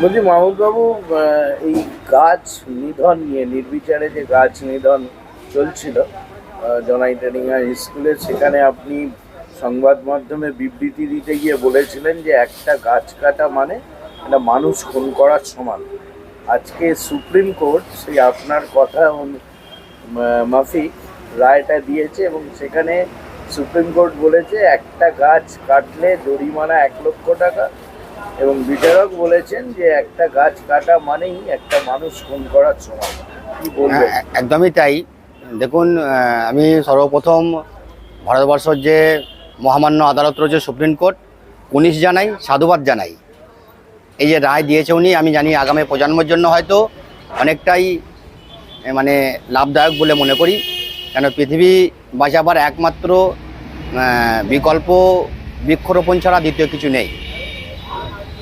বলছি মাহমুদবাবু এই গাছ নিধন নিয়ে, নির্বিচারে যে গাছ নিধন চলছিল জনাই ট্রেনিং স্কুলে, সেখানে আপনি সংবাদ মাধ্যমে বিবৃতি দিতে গিয়ে বলেছিলেন যে একটা গাছ কাটা মানে একটা মানুষ খুন করার সমান। আজকে সুপ্রিম কোর্ট সেই আপনার কথা মাফিক রায়টা দিয়েছে এবং সেখানে সুপ্রিম কোর্ট বলেছে একটা গাছ কাটলে জরিমানা এক লক্ষ টাকা। এবং বিচারক বলেছেন যে একটা গাছ কাটা মানেই একটা মানুষ খুন করার বলবেন? হ্যাঁ, একদমই তাই। দেখুন আমি সর্বপ্রথম ভারতবর্ষের যে মহামান্য আদালত রয়েছে সুপ্রিম কোর্ট পুলিশ জানাই সাধুবাদ জানাই। এই যে রায় দিয়েছে উনি আমি জানি আগামী প্রজন্মের জন্য হয়তো অনেকটাই মানে লাভদায়ক বলে মনে করি। কেন পৃথিবী বাঁচাবার একমাত্র বিকল্প বৃক্ষরোপণ ছাড়া দ্বিতীয় কিছু নেই।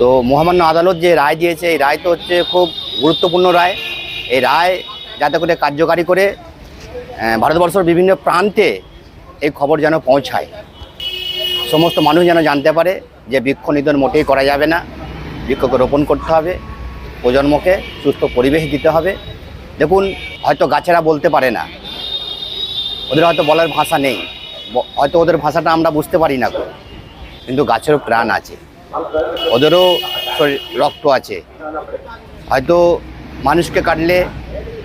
তো মহামান্য আদালত যে রায় দিয়েছে, এই রায় তো হচ্ছে খুব গুরুত্বপূর্ণ রায়। এই রায় যাতে করে কার্যকারী করে ভারতবর্ষের বিভিন্ন প্রান্তে এই খবর যেন পৌঁছায়। সমস্ত মানুষ যেন জানতে পারে যে বৃক্ষ নিধন মোটেই করা যাবে না। বৃক্ষকে রোপণ করতে হবে, প্রজন্মকে সুস্থ পরিবেশ দিতে হবে। দেখুন, হয়তো গাছেরা বলতে পারে না ওদের হয়তো বলার ভাষা নেই। হয়তো ওদের ভাষাটা আমরা বুঝতে পারি না। কিন্তু গাছেরও প্রাণ আছে। ওদেরও রক্ত আছে। হয়তো মানুষকে কাটলে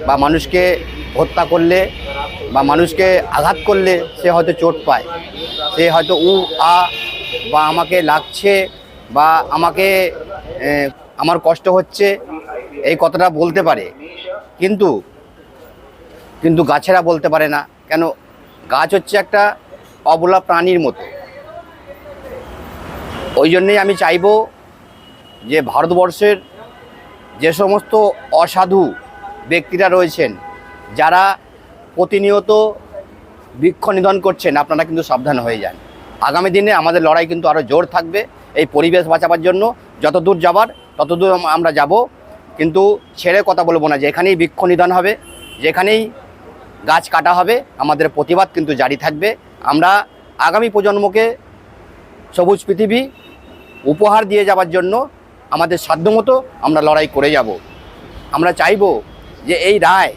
বা মানুষকে হত্যা করলে বা মানুষকে আঘাত করলে সে হয়তো চোট পায়। সে হয়তো উ, আ বা আমাকে লাগছে বা আমাকে আমার কষ্ট হচ্ছে, এই কথাটা বলতে পারে। কিন্তু কিন্তু গাছেরা বলতে পারে না। কেন গাছ হচ্ছে একটা অবলা প্রাণীর মতো। ওই জন্যেই আমি চাইব যে ভারতবর্ষের যে সমস্ত অসাধু ব্যক্তিরা রয়েছেন, যারা প্রতিনিয়ত বৃক্ষ নিধন করছেন, আপনারা কিন্তু সাবধান হয়ে যান। আগামী দিনে আমাদের লড়াই কিন্তু আরও জোর থাকবে, এই পরিবেশ বাঁচাবার জন্য। যত দূর যাবার তত দূর আমরা যাব। কিন্তু ছেড়ে কথা বলব না যেখানেই বৃক্ষ নিধন হবে, যেখানেই গাছ কাটা হবে, আমাদের প্রতিবাদ কিন্তু জারি থাকবে। আমরা আগামী প্রজন্মকে সবুজ পৃথিবী উপহার দিয়ে যাওয়ার জন্য আমাদের সাধ্যমতো আমরা লড়াই করে যাব। আমরা চাইব যে এই রায়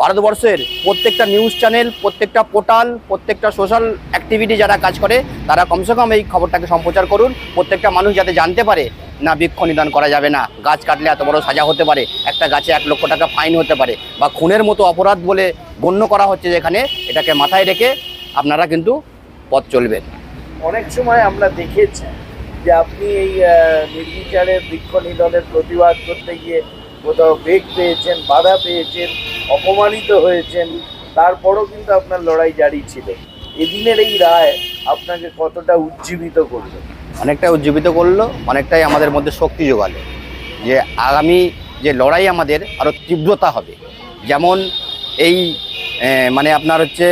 ভারতবর্ষের প্রত্যেকটা নিউজ চ্যানেল, প্রত্যেকটা পোর্টাল, প্রত্যেকটা সোশ্যাল অ্যাক্টিভিটি যারা কাজ করে, তারা কমসে কম এই খবরটাকে সম্প্রচার করুন। প্রত্যেকটা মানুষ যাতে জানতে পারে না বৃক্ষ নিধন করা যাবে না। গাছ কাটলে এত বড় সাজা হতে পারে। একটা গাছে এক লক্ষ টাকা ফাইন হতে পারে বা খুনের মতো অপরাধ বলে গণ্য করা হচ্ছে যেখানে, এটাকে মাথায় রেখে আপনারা কিন্তু পথ চলবেন। অনেক সময় আমরা দেখেছি যে আপনি এই নির্বিচারে বৃক্ষ নিধনের প্রতিবাদ করতে গিয়ে কোথাও বেগ পেয়েছেন, বাধা পেয়েছেন, অপমানিত হয়েছেন, তারপরও কিন্তু আপনার লড়াই জারি ছিল। এদিনের এই রায় আপনাকে কতটা উজ্জীবিত করল? অনেকটাই উজ্জীবিত করল, অনেকটাই আমাদের মধ্যে শক্তি যোগালো যে আগামী যে লড়াই আমাদের আরও তীব্রতা হবে। যেমন এই মানে আপনার হচ্ছে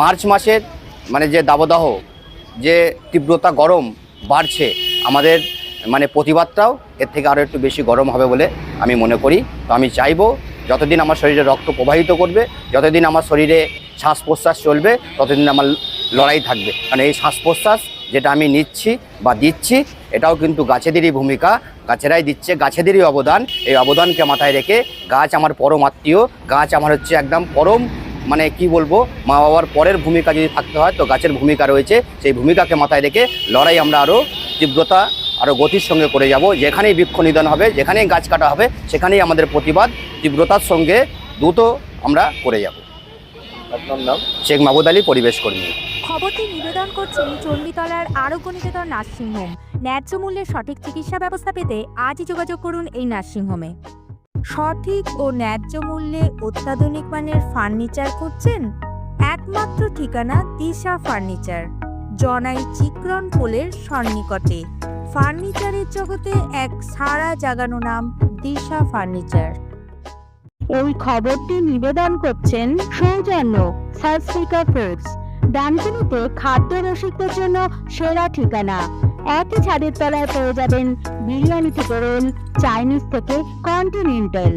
মার্চ মাসের মানে যে দাবদাহ, যে তীব্রতা গরম বাড়ছে, আমাদের মানে প্রতিবাদটাও এর থেকে আরও একটু বেশি গরম হবে বলে আমি মনে করি। তো আমি চাইব যতদিন আমার শরীরে রক্ত প্রবাহিত করবে, যতদিন আমার শরীরে শ্বাস প্রশ্বাস চলবে, ততদিন আমার লড়াই থাকবে। কারণ এই শ্বাস প্রশ্বাস যেটা আমি নিচ্ছি বা দিচ্ছি, এটাও কিন্তু গাছেদেরই ভূমিকা, গাছেরাই দিচ্ছে, গাছেদেরই অবদান। এই অবদানকে মাথায় রেখে গাছ আমার পরম আত্মীয়, গাছ আমার হচ্ছে একদম পরম মানে কি বলব, মা বাবার পরের ভূমিকা যদি থাকতে হয়, তো গাছের ভূমিকা রয়েছে। সেই ভূমিকাকে মাথায় রেখে লড়াই আমরা আরও তীব্রতা আরও গতির সঙ্গে করে যাব। যেখানেই বৃক্ষ নিধন হবে, যেখানেই গাছ কাটা হবে, সেখানেই আমাদের প্রতিবাদ, তীব্রতার সঙ্গে দ্রুত আমরা করে যাব। আপনার নাম? শেখ মাহবুদ আলী পরিবেশ কর্মী। খবরটি নিবেদন করছেন চণ্ডীতলার আরোগ্য নিকেতন নার্সিংহোম। ন্যায্য মূল্যে সঠিক চিকিৎসা ব্যবস্থা পেতে আজই যোগাযোগ করুন এই নার্সিংহোমে। সঠিক ও ন্যায্য মূল্যে অত্যাধুনিক মানের ফার্নিচার খুঁজছেন একমাত্র ঠিকানা দিশা ফার্নিচার জনাই চিক্রন পোলের সন্নিকটে। ফার্নিচারের জগতে এক সারা জাগানো নাম দিশা ফার্নিচার। এই খবরটি নিবেদন করছেন সৌজন্য সাবস্পিকার ফুডস ডানকুনিতে খাদ্য রসিকদের জন্য সেরা ঠিকানা। একই ছাদের তলায় পেয়ে যাবেন বিরিয়ানি থেকে রোল, চাইনিজ থেকে কন্টিনেন্টাল।